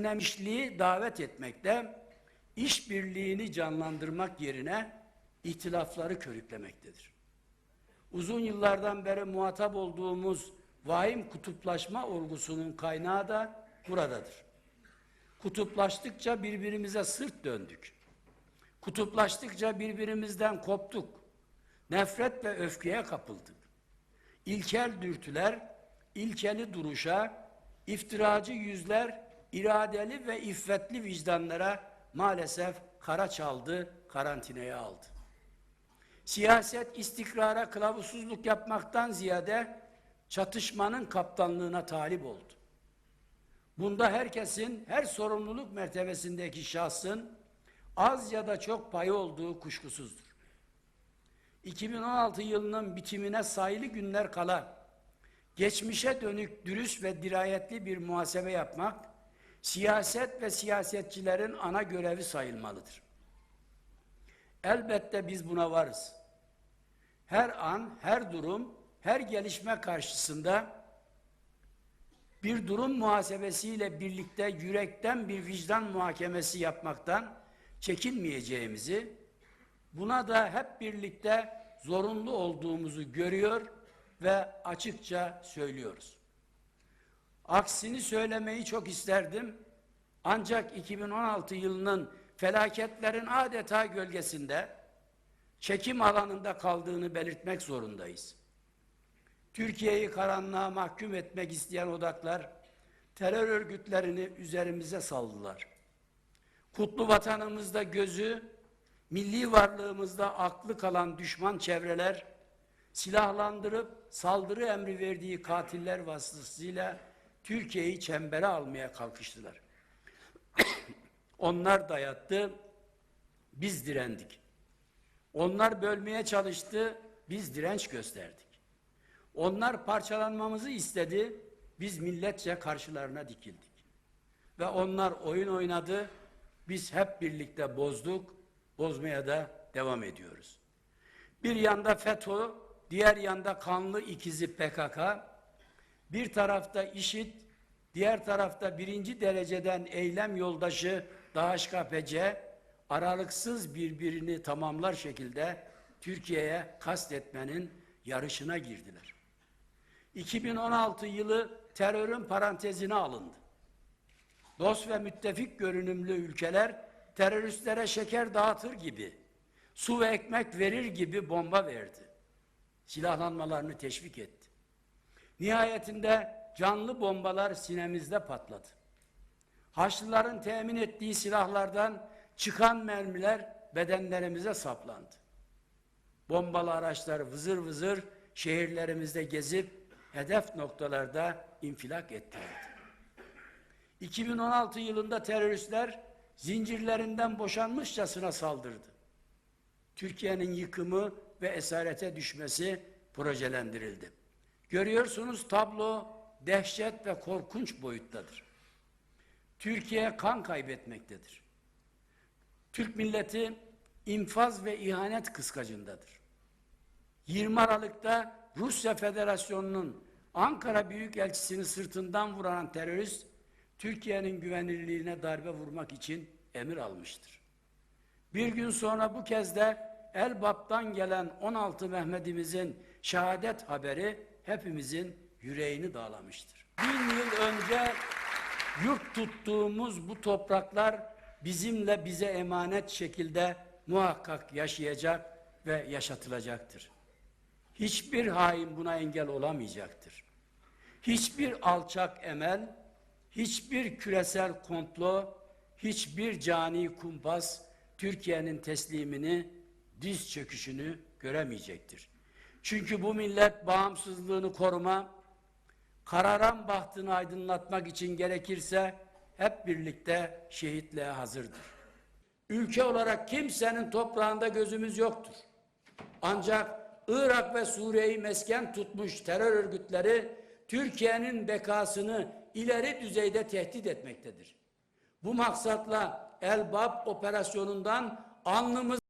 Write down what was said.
Dinlemişliği davet etmekte, işbirliğini canlandırmak yerine ihtilafları körüklemektedir. Uzun yıllardan beri muhatap olduğumuz vahim kutuplaşma olgusunun kaynağı da buradadır. Kutuplaştıkça birbirimize sırt döndük. Kutuplaştıkça birbirimizden koptuk. Nefret ve öfkeye kapıldık. İlkel dürtüler, ilkeli duruşa, iftiracı yüzler, iradeli ve iffetli vicdanlara maalesef kara çaldı, karantinaya aldı. Siyaset istikrara kılavuzsuzluk yapmaktan ziyade çatışmanın kaptanlığına talip oldu. Bunda herkesin, her sorumluluk mertebesindeki şahsın az ya da çok payı olduğu kuşkusuzdur. 2016 yılının bitimine sayılı günler kala geçmişe dönük dürüst ve dirayetli bir muhasebe yapmak siyaset ve siyasetçilerin ana görevi sayılmalıdır. Elbette biz buna varız. Her an, her durum, her gelişme karşısında bir durum muhasebesiyle birlikte yürekten bir vicdan muhakemesi yapmaktan çekinmeyeceğimizi, buna da hep birlikte zorunlu olduğumuzu görüyor ve açıkça söylüyoruz. Aksini söylemeyi çok isterdim. Ancak 2016 yılının felaketlerin adeta gölgesinde çekim alanında kaldığını belirtmek zorundayız. Türkiye'yi karanlığa mahkum etmek isteyen odaklar terör örgütlerini üzerimize saldılar. Kutlu vatanımızda gözü, milli varlığımızda aklı kalan düşman çevreler silahlandırıp saldırı emri verdiği katiller vasıtasıyla Türkiye'yi çembere almaya kalkıştılar. Onlar dayattı, biz direndik. Onlar bölmeye çalıştı, biz direnç gösterdik. Onlar parçalanmamızı istedi, biz milletçe karşılarına dikildik. Ve onlar oyun oynadı, biz hep birlikte bozduk, bozmaya da devam ediyoruz. Bir yanda FETÖ, diğer yanda kanlı ikizi PKK, bir tarafta IŞİD, diğer tarafta birinci dereceden eylem yoldaşı DHKPC, aralıksız birbirini tamamlar şekilde Türkiye'ye kastetmenin yarışına girdiler. 2016 yılı terörün parantezine alındı. Dost ve müttefik görünümlü ülkeler teröristlere şeker dağıtır gibi, su ve ekmek verir gibi bomba verdi. Silahlanmalarını teşvik etti. Nihayetinde canlı bombalar sinemizde patladı. Haçlıların temin ettiği silahlardan çıkan mermiler bedenlerimize saplandı. Bombalı araçlar vızır vızır şehirlerimizde gezip hedef noktalarda infilak ettilerdi. 2016 yılında teröristler zincirlerinden boşanmışçasına saldırdı. Türkiye'nin yıkımı ve esarete düşmesi projelendirildi. Görüyorsunuz tablo dehşet ve korkunç boyuttadır. Türkiye kan kaybetmektedir. Türk milleti infaz ve ihanet kıskacındadır. 20 Aralık'ta Rusya Federasyonu'nun Ankara Büyükelçisini sırtından vuran terörist Türkiye'nin güvenilirliğine darbe vurmak için emir almıştır. Bir gün sonra bu kez de Elbap'tan gelen 16 Mehmet'imizin şehadet haberi hepimizin yüreğini dağlamıştır. Bin yıl önce yurt tuttuğumuz bu topraklar bizimle bize emanet şekilde muhakkak yaşayacak ve yaşatılacaktır. Hiçbir hain buna engel olamayacaktır. Hiçbir alçak emel, hiçbir küresel komplo, hiçbir cani kumpas Türkiye'nin teslimini, diz çöküşünü göremeyecektir. Çünkü bu millet bağımsızlığını koruma, kararan bahtını aydınlatmak için gerekirse hep birlikte şehitliğe hazırdır. Ülke olarak kimsenin toprağında gözümüz yoktur. Ancak Irak ve Suriye'yi mesken tutmuş terör örgütleri Türkiye'nin bekasını ileri düzeyde tehdit etmektedir. Bu maksatla Elbap operasyonundan alnımız